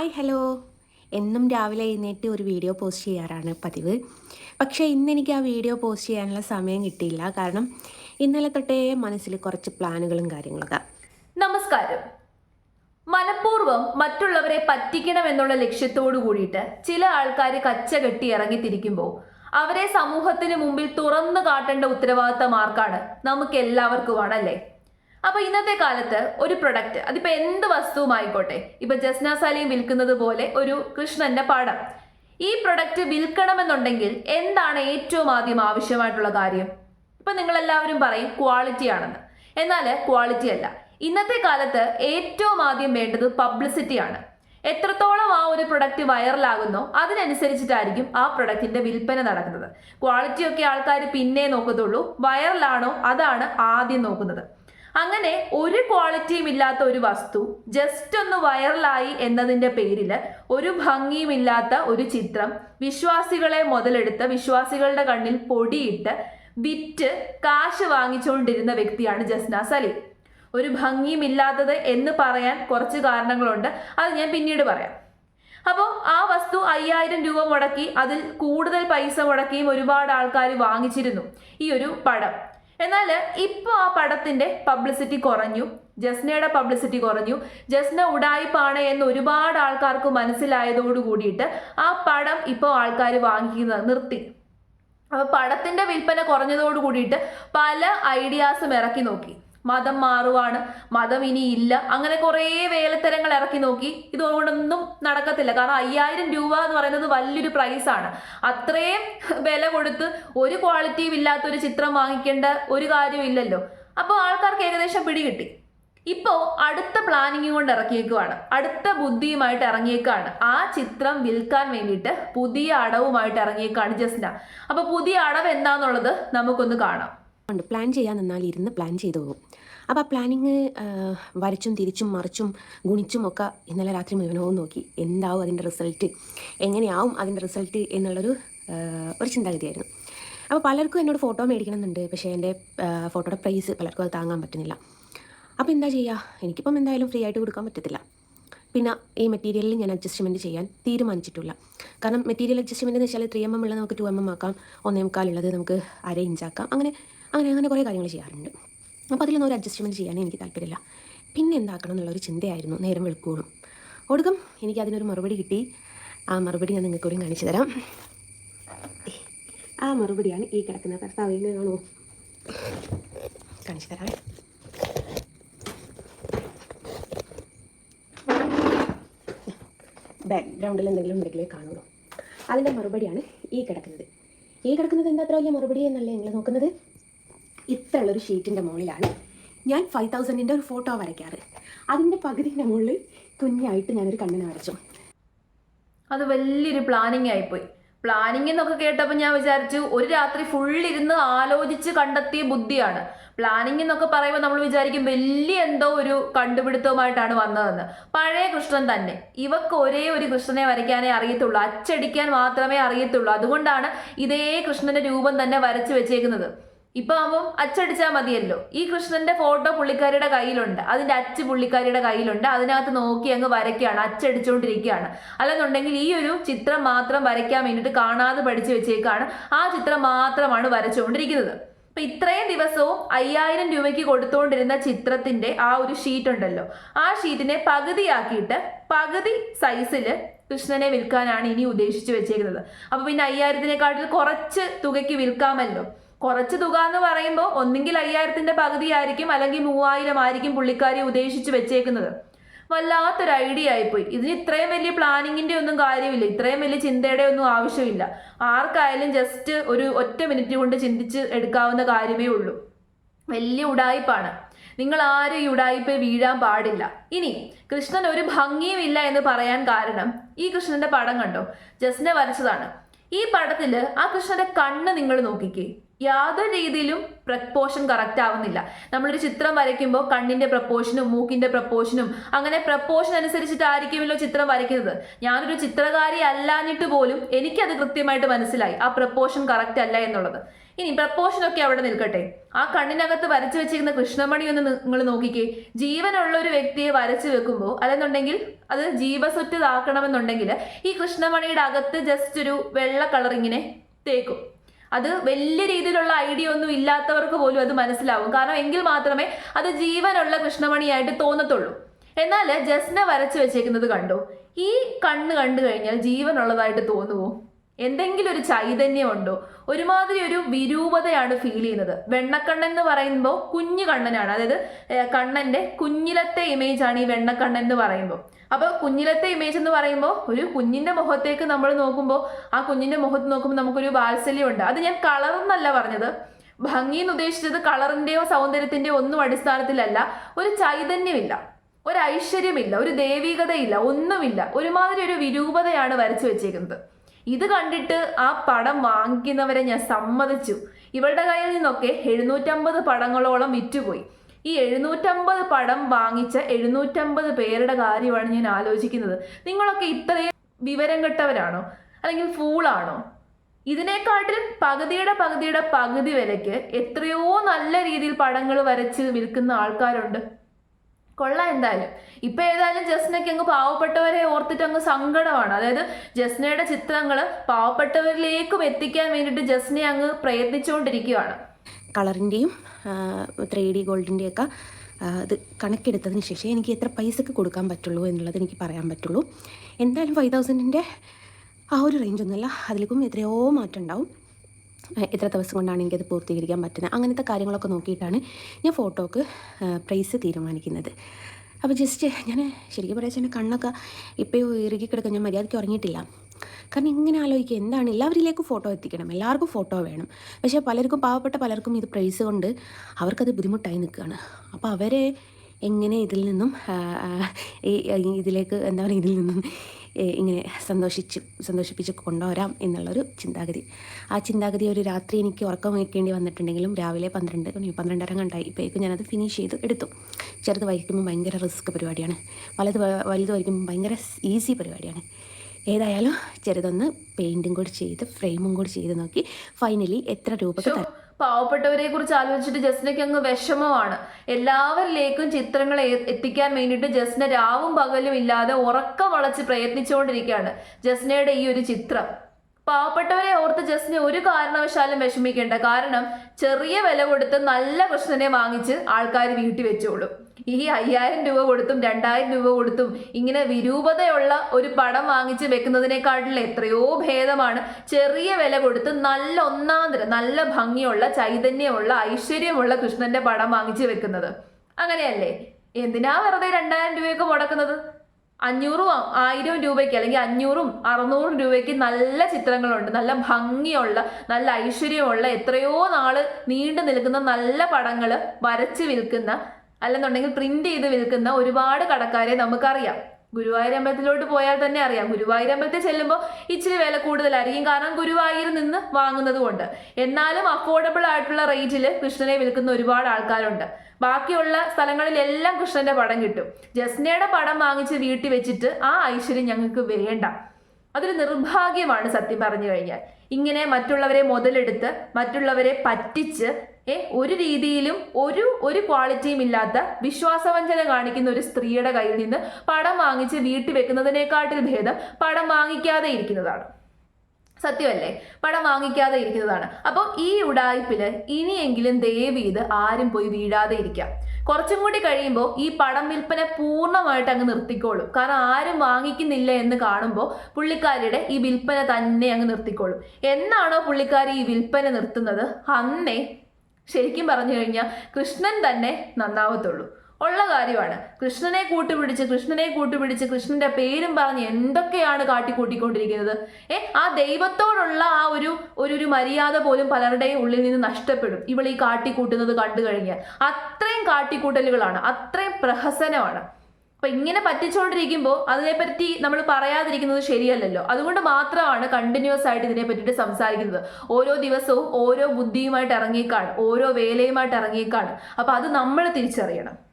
Hi hello. എന്നും രാവിലെ എഴുന്നേറ്റ് ഒരു വീഡിയോ പോസ്റ്റ് ചെയ്യാറാണ് പതിവ്. പക്ഷേ ഇന്ന് എനിക്ക് ആ വീഡിയോ പോസ്റ്റ് ചെയ്യാനുള്ള സമയം കിട്ടിയില്ല. കാരണം ഇന്നലെ തൊട്ടേ മനസ്സിൽ കുറച്ച് പ്ലാനുകളും കാര്യങ്ങളൊക്കെ. നമസ്കാരം. മനഃപൂർവം മറ്റുള്ളവരെ പറ്റിക്കണം എന്നുള്ള ലക്ഷ്യത്തോടു കൂടിയിട്ട് ചില ആൾക്കാർ കച്ച കെട്ടി ഇറങ്ങിത്തിരിക്കുമ്പോൾ അവരെ സമൂഹത്തിന് മുമ്പിൽ തുറന്നു കാട്ടേണ്ട ഉത്തരവാദിത്തം ആർക്കാണ് നമുക്ക് എല്ലാവർക്കുമാണ് അപ്പൊ ഇന്നത്തെ കാലത്ത് ഒരു പ്രൊഡക്റ്റ് അതിപ്പോ എന്ത് വസ്തുവുമായിക്കോട്ടെ ഇപ്പൊ ജസ്ന സാലിയും വിൽക്കുന്നത് പോലെ ഒരു കൃഷ്ണന്റെ പടം ഈ പ്രൊഡക്റ്റ് വിൽക്കണമെന്നുണ്ടെങ്കിൽ എന്താണ് ഏറ്റവും ആദ്യം ആവശ്യമായിട്ടുള്ള കാര്യം? ഇപ്പൊ നിങ്ങൾ എല്ലാവരും പറയും ക്വാളിറ്റി ആണെന്ന്. എന്നാൽ ക്വാളിറ്റി അല്ല. ഇന്നത്തെ കാലത്ത് ഏറ്റവും ആദ്യം വേണ്ടത് പബ്ലിസിറ്റി ആണ്. എത്രത്തോളം ആ ഒരു പ്രൊഡക്റ്റ് വൈറലാകുന്നോ അതിനനുസരിച്ചിട്ടായിരിക്കും ആ പ്രൊഡക്റ്റിന്റെ വിൽപ്പന നടക്കുന്നത്. ക്വാളിറ്റി ഒക്കെ ആൾക്കാർ പിന്നെ നോക്കത്തുള്ളൂ. വൈറലാണോ അതാണ് ആദ്യം നോക്കുന്നത്. അങ്ങനെ ഒരു ക്വാളിറ്റിയും ഇല്ലാത്ത ഒരു വസ്തു ജസ്റ്റ് ഒന്ന് വൈറലായി എന്നതിന്റെ പേരിൽ ഒരു ഭംഗിയുമില്ലാത്ത ഒരു ചിത്രം വിശ്വാസികളെ മുതലെടുത്ത് വിശ്വാസികളുടെ കണ്ണിൽ പൊടിയിട്ട് വിറ്റ് കാശ് വാങ്ങിച്ചുകൊണ്ടിരുന്ന വ്യക്തിയാണ് ജസ്ന സലീം. ഒരു ഭംഗിയുമില്ലാത്തത് എന്ന് പറയാൻ കുറച്ച് കാരണങ്ങളുണ്ട്. അത് ഞാൻ പിന്നീട് പറയാം. അപ്പോൾ ആ വസ്തു അയ്യായിരം രൂപ മുടക്കി അതിൽ കൂടുതൽ പൈസ മുടക്കിയും ഒരുപാട് ആൾക്കാർ വാങ്ങിച്ചിരുന്നു. ഈ ഒരു പടം. എന്നാൽ ഇപ്പോൾ ആ പടത്തിന്റെ പബ്ലിസിറ്റി കുറഞ്ഞു. ജസ്നയുടെ പബ്ലിസിറ്റി കുറഞ്ഞു. ജസ്ന ഉടായിപ്പാണ് എന്ന് ഒരുപാട് ആൾക്കാർക്ക് മനസ്സിലായതോടു കൂടിയിട്ട് ആ പടം ഇപ്പോൾ ആൾക്കാർ വാങ്ങിക്കുന്നത് നിർത്തി. അപ്പോൾ പടത്തിന്റെ വിൽപ്പന കുറഞ്ഞതോട് കൂടിയിട്ട് പല ഐഡിയാസും ഇറക്കി നോക്കി. മതം മാറുവാണ് മതം ഇനി ഇല്ല. അങ്ങനെ കുറേ വേലത്തരങ്ങൾ ഇറക്കി നോക്കി. ഇതുകൊണ്ടൊന്നും നടക്കത്തില്ല. കാരണം അയ്യായിരം രൂപ എന്ന് പറയുന്നത് വലിയൊരു പ്രൈസാണ് അത്രയും വില കൊടുത്ത് ഒരു ക്വാളിറ്റിയും ഇല്ലാത്ത ഒരു ചിത്രം വാങ്ങിക്കേണ്ട ഒരു കാര്യമില്ലല്ലോ അപ്പോൾ ആൾക്കാർക്ക് ഏകദേശം പിടികിട്ടി. ഇപ്പോ അടുത്ത പ്ലാനിങ് കൊണ്ട് ഇറക്കിയേക്കുവാണ്. അടുത്ത ബുദ്ധിയുമായിട്ട് ഇറങ്ങിയേക്കാണ്. ആ ചിത്രം വിൽക്കാൻ വേണ്ടിയിട്ട് പുതിയ അടവുമായിട്ട് ഇറങ്ങിയേക്കാണ് ജസ്ന. അപ്പോൾ പുതിയ അടവ് എന്താണെന്നുള്ളത് നമുക്കൊന്ന് കാണാം. ഉണ്ട്. പ്ലാൻ ചെയ്യാൻ നിന്നാൽ ഇരുന്ന് പ്ലാൻ ചെയ്തു പോകും. അപ്പോൾ ആ പ്ലാനിങ് വരച്ചും തിരിച്ചും മറിച്ചും ഗുണിച്ചും ഒക്കെ ഇന്നലെ രാത്രി മുഴുവനവും നോക്കി എന്താവും അതിന്റെ റിസൾട്ട് എങ്ങനെയാവും അതിന്റെ റിസൾട്ട് എന്നുള്ളൊരു ഒരു ചിന്താഗതിയായിരുന്നു. അപ്പോൾ പലർക്കും എന്നോട് ഫോട്ടോ മേടിക്കണമെന്നുണ്ട്. പക്ഷേ എന്റെ ഫോട്ടോയുടെ പ്രൈസ് പലർക്കും അത് താങ്ങാൻ പറ്റുന്നില്ല. അപ്പോൾ എന്താ ചെയ്യുക എനിക്കിപ്പം എന്തായാലും ഫ്രീ ആയിട്ട് കൊടുക്കാൻ പറ്റത്തില്ല. പിന്നെ ഈ മെറ്റീരിയലിൽ ഞാൻ അഡ്ജസ്റ്റ്മെന്റ് ചെയ്യാൻ തീരുമാനിച്ചിട്ടില്ല. കാരണം മെറ്റീരിയൽ അഡ്ജസ്റ്റ്മെന്റ് എന്ന് വെച്ചാൽ ത്രീ എം എം ഉള്ളത് നമുക്ക് ടു എം എം ആക്കാം. ഒന്നേ മുക്കാലുള്ളത് നമുക്ക് അര ഇഞ്ചാക്കാം അങ്ങനെ അങ്ങനെ അങ്ങനെ കുറേ കാര്യങ്ങൾ ചെയ്യാറുണ്ട്. അപ്പോൾ അതിലൊന്നും ഒരു അഡ്ജസ്റ്റ്മെന്റ് ചെയ്യാനേ എനിക്ക് താല്പര്യമില്ല. പിന്നെ എന്താക്കണം എന്നുള്ളൊരു ചിന്തയായിരുന്നു നേരം വെളുക്കോളും ഒടുക്കം എനിക്ക് അതിനൊരു മറുപടി കിട്ടി. ആ മറുപടി ഞാൻ നിങ്ങൾക്ക് കൂടി കാണിച്ചു തരാം. ആ മറുപടിയാണ് ഈ കിടക്കുന്നത് ഭർത്താവ് കാണൂ കാണിച്ചു തരാം ബാക്ക്ഗ്രൗണ്ടിൽ എന്തെങ്കിലും ഉണ്ടെങ്കിലേ കാണുള്ളൂ. അതിന്റെ മറുപടിയാണ് ഈ കിടക്കുന്നത്. ഈ കിടക്കുന്നത് എന്താ അത്ര വലിയ മറുപടി എന്നല്ലേ നിങ്ങൾ നോക്കുന്നത്? ഇത്ര ഉള്ളൊരു ഷീറ്റിന്റെ മുകളിലാണ്. ഞാൻ ഫൈവ് തൗസൻഡിന്റെ ഒരു ഫോട്ടോ വരയ്ക്കാറ്. അതിന്റെ പകുതിന്റെ മുകളിൽ കുഞ്ഞായിട്ട് ഞാനൊരു കണ്ണിനെ വരച്ചു. അത് വലിയൊരു പ്ലാനിങ് ആയിപ്പോയി. പ്ലാനിങ് എന്നൊക്കെ കേട്ടപ്പോൾ ഞാൻ വിചാരിച്ചു ഒരു രാത്രി ഫുൾ ഇരുന്ന് ആലോചിച്ച് കണ്ടെത്തിയ ബുദ്ധിയാണ്. പ്ലാനിങ് എന്നൊക്കെ പറയുമ്പോൾ നമ്മൾ വിചാരിക്കും വലിയ എന്തോ ഒരു കണ്ടുപിടുത്തവുമായിട്ടാണ് വന്നതെന്ന്. പഴയ കൃഷ്ണൻ തന്നെ. ഇവക്ക് ഒരേ ഒരു കൃഷ്ണനെ വരയ്ക്കാനേ അറിയത്തുള്ളൂ. അച്ചടിക്കാൻ മാത്രമേ അറിയത്തുള്ളൂ. അതുകൊണ്ടാണ് ഇതേ കൃഷ്ണന്റെ രൂപം തന്നെ വരച്ചു വെച്ചേക്കുന്നത്. ഇപ്പൊ ആവുമ്പം അച്ചടിച്ചാൽ മതിയല്ലോ. ഈ കൃഷ്ണന്റെ ഫോട്ടോ പുള്ളിക്കാരിയുടെ കയ്യിലുണ്ട്. അതിന്റെ അച്ച് പുള്ളിക്കാരിയുടെ കയ്യിലുണ്ട്. അതിനകത്ത് നോക്കി അങ്ങ് വരയ്ക്കുകയാണ്. അച്ചടിച്ചുകൊണ്ടിരിക്കുകയാണ് അല്ലെന്നുണ്ടെങ്കിൽ ഈ ഒരു ചിത്രം മാത്രം വരയ്ക്കാൻ വേണ്ടിയിട്ട് കാണാതെ പഠിച്ചു വെച്ചേക്കാണ്. ആ ചിത്രം മാത്രമാണ് വരച്ചുകൊണ്ടിരിക്കുന്നത്. അപ്പൊ ഇത്രയും ദിവസവും അയ്യായിരം രൂപയ്ക്ക് കൊടുത്തുകൊണ്ടിരുന്ന ചിത്രത്തിന്റെ ആ ഒരു ഷീറ്റ് ഉണ്ടല്ലോ. ആ ഷീറ്റിനെ പകുതിയാക്കിയിട്ട് പകുതി സൈസിൽ കൃഷ്ണനെ വിൽക്കാനാണ് ഇനി ഉദ്ദേശിച്ചു വെച്ചേക്കുന്നത്. അപ്പൊ പിന്നെ അയ്യായിരത്തിനെക്കാട്ടിൽ കുറച്ച് തുകയ്ക്ക് വിൽക്കാമല്ലോ. കുറച്ച് തുക എന്ന് പറയുമ്പോൾ ഒന്നെങ്കിൽ അയ്യായിരത്തിന്റെ പകുതി ആയിരിക്കും അല്ലെങ്കിൽ മൂവായിരം ആയിരിക്കും പുള്ളിക്കാരി ഉദ്ദേശിച്ച് വെച്ചേക്കുന്നത്. വല്ലാത്തൊരു ഐഡിയ ആയിപ്പോയി. ഇതിന് ഇത്രയും വലിയ പ്ലാനിങ്ങിന്റെ ഒന്നും കാര്യമില്ല. ഇത്രയും വലിയ ചിന്തയുടെ ഒന്നും ആവശ്യമില്ല. ആർക്കായാലും ജസ്റ്റ് ഒരു ഒറ്റ മിനിറ്റ് കൊണ്ട് ചിന്തിച്ച് എടുക്കാവുന്ന കാര്യമേ ഉള്ളൂ. വലിയ ഉടായിപ്പാണ്. നിങ്ങൾ ആരും ഈ ഉടായിപ്പ് വീഴാൻ പാടില്ല. ഇനി കൃഷ്ണൻ ഒരു ഭംഗിയും ഇല്ല എന്ന് പറയാൻ കാരണം ഈ കൃഷ്ണന്റെ പടം കണ്ടോ? ജസ്റ്റിനെ വരച്ചതാണ്. ഈ പടത്തിൽ ആ കൃഷ്ണന്റെ കണ്ണ് നിങ്ങൾ നോക്കിക്കേ. യാതൊരു രീതിയിലും പ്രപ്പോഷൻ കറക്റ്റ് ആവുന്നില്ല. നമ്മളൊരു ചിത്രം വരയ്ക്കുമ്പോൾ കണ്ണിന്റെ പ്രപ്പോഷനും മൂക്കിന്റെ പ്രപ്പോഷനും അങ്ങനെ പ്രപ്പോഷൻ അനുസരിച്ചിട്ടായിരിക്കുമല്ലോ ചിത്രം വരയ്ക്കുന്നത്. ഞാനൊരു ചിത്രകാരി അല്ലാഞ്ഞിട്ട് പോലും എനിക്കത് കൃത്യമായിട്ട് മനസ്സിലായി. ആ പ്രപ്പോഷൻ കറക്റ്റ് അല്ല എന്നുള്ളത്. ഇനി പ്രപ്പോഷനൊക്കെ അവിടെ നിൽക്കട്ടെ. ആ കണ്ണിനകത്ത് വരച്ചു വെച്ചിരിക്കുന്ന കൃഷ്ണമണി ഒന്ന് നിങ്ങൾ നോക്കിക്കേ. ജീവനുള്ള ഒരു വ്യക്തിയെ വരച്ചു വെക്കുമ്പോൾ അല്ലെന്നുണ്ടെങ്കിൽ അത് ജീവസുറ്റതാക്കണമെന്നുണ്ടെങ്കിൽ ഈ കൃഷ്ണമണിയുടെ അകത്ത് ജസ്റ്റ് ഒരു വെള്ള കളർ ഇങ്ങനെ തേക്കും. അത് വലിയ രീതിയിലുള്ള ഐഡിയ ഒന്നും ഇല്ലാത്തവർക്ക് പോലും അത് മനസ്സിലാവും. കാരണം എങ്കിൽ മാത്രമേ അത് ജീവനുള്ള കൃഷ്ണമണിയായിട്ട് തോന്നത്തുള്ളൂ. എന്നാൽ ജസ്ന വരച്ചു വെച്ചേക്കുന്നത് കണ്ടോ? ഈ കണ്ണ് കണ്ടു കഴിഞ്ഞാൽ ജീവനുള്ളതായിട്ട് തോന്നുമോ എന്തെങ്കിലും ഒരു ചൈതന്യം ഉണ്ടോ ഒരുമാതിരി ഒരു വിരൂപതയാണ് ഫീൽ ചെയ്യുന്നത്. വെണ്ണക്കണ്ണൻ എന്ന് പറയുമ്പോൾ കുഞ്ഞു കണ്ണനാണ്. അതായത് കണ്ണന്റെ കുഞ്ഞിലത്തെ ഇമേജ് ആണ് ഈ വെണ്ണക്കണ്ണൻ എന്ന് പറയുമ്പോൾ അപ്പോൾ കുഞ്ഞിലത്തെ ഇമേജ് എന്ന് പറയുമ്പോൾ ഒരു കുഞ്ഞിന്റെ മുഖത്തേക്ക് നമ്മൾ നോക്കുമ്പോൾ ആ കുഞ്ഞിന്റെ മുഖത്ത് നോക്കുമ്പോൾ നമുക്കൊരു വാത്സല്യമുണ്ട്. അത് ഞാൻ കളർ എന്നല്ല പറഞ്ഞത്. ഭംഗി എന്ന് ഉദ്ദേശിച്ചത് കളറിന്റെയോ സൗന്ദര്യത്തിന്റെയോ ഒന്നും അടിസ്ഥാനത്തിലല്ല. ഒരു ചൈതന്യമില്ല. ഒരു ഐശ്വര്യമില്ല. ഒരു ദൈവികതയില്ല. ഒന്നുമില്ല. ഒരുമാതിരി ഒരു വിരൂപതയാണ് വരച്ചു വെച്ചേക്കുന്നത്. ഇത് കണ്ടിട്ട് ആ പടം വാങ്ങിക്കുന്നവരെ ഞാൻ സമ്മതിച്ചു. ഇവളുടെ കയ്യിൽ നിന്നൊക്കെ എഴുന്നൂറ്റമ്പത് പടങ്ങളോളം വിറ്റുപോയി. ഈ എഴുന്നൂറ്റമ്പത് പടം വാങ്ങിച്ച എഴുന്നൂറ്റമ്പത് പേരുടെ കാര്യമാണ് ഞാൻ ആലോചിക്കുന്നത്. നിങ്ങളൊക്കെ ഇത്രയും വിവരം കെട്ടവരാണോ? അല്ലെങ്കിൽ ഫൂളാണോ ഇതിനേക്കാട്ടിലും പകുതിയുടെ പകുതിയുടെ പകുതി വിലയ്ക്ക് എത്രയോ നല്ല രീതിയിൽ പടങ്ങൾ വരച്ച് വിൽക്കുന്ന ആൾക്കാരുണ്ട്. കൊള്ളാം എന്തായാലും. ഇപ്പൊ ഏതായാലും ജസ്നയ്ക്ക് അങ്ങ് പാവപ്പെട്ടവരെ ഓർത്തിട്ട് അങ്ങ് സങ്കടമാണ്. അതായത് ജസ്നയുടെ ചിത്രങ്ങൾ പാവപ്പെട്ടവരിലേക്കും എത്തിക്കാൻ വേണ്ടിയിട്ട് ജസ്നെ അങ്ങ് പ്രയത്നിച്ചുകൊണ്ടിരിക്കുകയാണ്. കളറിന്റെയും ത്രീ ഡി ഗോൾഡിന്റെയൊക്കെ ഇത് കണക്കെടുത്തതിന് ശേഷം എനിക്ക് എത്ര പൈസക്ക് കൊടുക്കാൻ പറ്റുള്ളൂ എന്നുള്ളത് എനിക്ക് പറയാൻ പറ്റുള്ളൂ. എന്തായാലും ഫൈവ് തൗസൻഡിന്റെ ആ ഒരു റേഞ്ചൊന്നുമല്ല അതിലേക്കും എത്രയോ മാറ്റം ഉണ്ടാവും. എത്ര ദിവസം കൊണ്ടാണ് എനിക്കത് പൂർത്തീകരിക്കാൻ പറ്റുന്നത്? അങ്ങനത്തെ കാര്യങ്ങളൊക്കെ നോക്കിയിട്ടാണ് ഞാൻ ഫോട്ടോക്ക് പ്രൈസ് തീരുമാനിക്കുന്നത്. അപ്പോൾ ജസ്റ്റ് ഞാൻ ശരിക്കും പറയാ എന്റെ കണ്ണൊക്കെ ഇപ്പോൾ ഇറുകി കിടക്കാൻ ഞാൻ മര്യാദയ്ക്ക് ഉറങ്ങിയിട്ടില്ല. കാരണം ഇങ്ങനെ ആലോചിക്കുക എന്താണ്? എല്ലാവരിലേക്കും ഫോട്ടോ എത്തിക്കണം. എല്ലാവർക്കും ഫോട്ടോ വേണം. പക്ഷേ പലർക്കും പാവപ്പെട്ട പലർക്കും ഇത് പ്രൈസ് കൊണ്ട് അവർക്കത് ബുദ്ധിമുട്ടായി നിൽക്കുകയാണ്. അപ്പോൾ അവരെ എങ്ങനെ ഇതിൽ നിന്നും ഈ ഇതിലേക്ക് എന്താ പറയുക ഇതിൽ നിന്നും ഇങ്ങനെ സന്തോഷിച്ച് സന്തോഷിപ്പിച്ച് കൊണ്ടുവരാം എന്നുള്ളൊരു ചിന്താഗതി. ആ ചിന്താഗതി ഒരു രാത്രി എനിക്ക് ഉറക്കം വയ്ക്കേണ്ടി വന്നിട്ടുണ്ടെങ്കിലും രാവിലെ പന്ത്രണ്ട് മണി പന്ത്രണ്ടര കണ്ടായി. ഇപ്പോഴേക്കും ഞാനത് ഫിനിഷ് ചെയ്ത് എടുത്തു. ചെറുത് വരയ്ക്കുമ്പോൾ ഭയങ്കര റിസ്ക് പരിപാടിയാണ്. വലുത് വലുത് വരയ്ക്കുമ്പോൾ ഭയങ്കര ഈസി പരിപാടിയാണ്. ഏതായാലും ചെറുതൊന്ന് പെയിന്റും കൂടി ചെയ്ത് ഫ്രെയിമും കൂടി ചെയ്ത് നോക്കി ഫൈനലി എത്ര രൂപക്ക് തരാം? പാവപ്പെട്ടവരെ കുറിച്ച് ആലോചിച്ചിട്ട് ജസ്നയ്ക്ക് അങ്ങ് വിഷമമാണ്. എല്ലാവരിലേക്കും ചിത്രങ്ങൾ എത്തിക്കാൻ വേണ്ടിയിട്ട് ജസ്ന രാവും പകലും ഇല്ലാതെ ഉറക്കം വളച്ച് പ്രയത്നിച്ചുകൊണ്ടിരിക്കുകയാണ് ജസ്നയുടെ ഈ ഒരു ചിത്രം. പാവപ്പെട്ടവരെ ഓർത്ത് ജസ്റ്റിന് ഒരു കാരണവശാലും വിഷമിക്കേണ്ട. കാരണം ചെറിയ വില കൊടുത്ത് നല്ല കൃഷ്ണനെ വാങ്ങിച്ച് ആൾക്കാർ വീട്ടിൽ വെച്ചോളും. ഈ അയ്യായിരം രൂപ കൊടുത്തും രണ്ടായിരം രൂപ കൊടുത്തും ഇങ്ങനെ വിരൂപതയുള്ള ഒരു പടം വാങ്ങിച്ച് വെക്കുന്നതിനെക്കാട്ടിലും എത്രയോ ഭേദമാണ്. ചെറിയ വില കൊടുത്ത് നല്ല ഒന്നാന്തര നല്ല ഭംഗിയുള്ള ചൈതന്യമുള്ള ഐശ്വര്യമുള്ള കൃഷ്ണന്റെ പടം വാങ്ങിച്ച് വെക്കുന്നത്. അങ്ങനെയല്ലേ? എന്തിനാ വെറുതെ രണ്ടായിരം രൂപയൊക്കെ മുടക്കുന്നത്? അഞ്ഞൂറും ആയിരം രൂപയ്ക്ക് അല്ലെങ്കിൽ അഞ്ഞൂറും അറുന്നൂറും രൂപയ്ക്ക് നല്ല ചിത്രങ്ങളുണ്ട്. നല്ല ഭംഗിയുള്ള നല്ല ഐശ്വര്യമുള്ള എത്രയോ നാൾ നീണ്ടു നിൽക്കുന്ന നല്ല പടങ്ങൾ വരച്ച് വിൽക്കുന്ന അല്ലെന്നുണ്ടെങ്കിൽ പ്രിന്റ് ചെയ്ത് വിൽക്കുന്ന ഒരുപാട് കടക്കാരെ നമുക്കറിയാം. ഗുരുവായൂർ അമ്പലത്തിലോട്ട് പോയാൽ തന്നെ അറിയാം. ഗുരുവായൂർ അമ്പലത്തിൽ ചെല്ലുമ്പോൾ ഇച്ചിരി വില കൂടുതലായിരിക്കും. കാരണം ഗുരുവായൂർ നിന്ന് വാങ്ങുന്നത് കൊണ്ട് എന്നാലും അഫോർഡബിൾ ആയിട്ടുള്ള റേറ്റിൽ കൃഷ്ണനെ വിൽക്കുന്ന ഒരുപാട് ആൾക്കാരുണ്ട്. ബാക്കിയുള്ള സ്ഥലങ്ങളിലെല്ലാം കൃഷ്ണന്റെ പടം കിട്ടും. ജസ്നയുടെ പടം വാങ്ങിച്ച് വീട്ടിൽ വെച്ചിട്ട് ആ ഐശ്വര്യം ഞങ്ങൾക്ക് വേണ്ട. അതൊരു നിർഭാഗ്യമാണ് സത്യം പറഞ്ഞു കഴിഞ്ഞാൽ. ഇങ്ങനെ മറ്റുള്ളവരെ മുതലെടുത്ത് മറ്റുള്ളവരെ പറ്റിച്ച് ഒരു രീതിയിലും ഒരു ഒരു ക്വാളിറ്റിയും ഇല്ലാത്ത വിശ്വാസവഞ്ചന കാണിക്കുന്ന ഒരു സ്ത്രീയുടെ കയ്യിൽ നിന്ന് പടം വാങ്ങിച്ച് വീട്ടിൽ വെക്കുന്നതിനേക്കാട്ടിൽ ഭേദം പടം വാങ്ങിക്കാതെ ഇരിക്കുന്നതാണ്. സത്യമല്ലേ? പടം വാങ്ങിക്കാതെ ഇരിക്കുന്നതാണ്. അപ്പോൾ ഈ ഉടായ്പിൽ ഇനിയെങ്കിലും ദയവ് ഇത് ആരും പോയി വീഴാതെ ഇരിക്കാം കുറച്ചും കൂടി കഴിയുമ്പോൾ ഈ പടം വിൽപ്പന പൂർണമായിട്ട് അങ്ങ് നിർത്തിക്കോളും. കാരണം ആരും വാങ്ങിക്കുന്നില്ല എന്ന് കാണുമ്പോൾ പുള്ളിക്കാരിയുടെ ഈ വിൽപ്പന തന്നെ അങ്ങ് നിർത്തിക്കോളും. എന്നാണോ പുള്ളിക്കാരി ഈ വിൽപ്പന നിർത്തുന്നത്? അന്നേ ശരിക്കും പറഞ്ഞു കഴിഞ്ഞാൽ കൃഷ്ണൻ തന്നെ നന്നാവത്തുള്ളൂ. ഉള്ള കാര്യമാണ്. കൃഷ്ണനെ കൂട്ടുപിടിച്ച് കൃഷ്ണനെ കൂട്ടുപിടിച്ച് കൃഷ്ണന്റെ പേരും പറഞ്ഞ് എന്തൊക്കെയാണ് കാട്ടിക്കൂട്ടിക്കൊണ്ടിരിക്കുന്നത്? ഏ ആ ദൈവത്തോടുള്ള ആ ഒരു ഒരു മര്യാദ പോലും പലരുടെയും ഉള്ളിൽ നിന്ന് നഷ്ടപ്പെടും. ഇവൾ ഈ കാട്ടിക്കൂട്ടുന്നത് കണ്ടു കഴിഞ്ഞാൽ. അത്രയും കാട്ടിക്കൂട്ടലുകളാണ്. അത്രയും പ്രഹസനമാണ്. അപ്പൊ ഇങ്ങനെ പറ്റിച്ചുകൊണ്ടിരിക്കുമ്പോൾ അതിനെപ്പറ്റി നമ്മൾ പറയാതിരിക്കുന്നത് ശരിയല്ലല്ലോ. അതുകൊണ്ട് മാത്രമാണ് കണ്ടിന്യൂസ് ആയിട്ട് ഇതിനെ പറ്റിയിട്ട് സംസാരിക്കുന്നത്. ഓരോ ദിവസവും ഓരോ ബുദ്ധിയുമായിട്ട് ഇറങ്ങിയേക്കാണ്. ഓരോ വേലയുമായിട്ട് ഇറങ്ങിയേക്കാണ്. അപ്പൊ അത് നമ്മൾ തിരിച്ചറിയണം.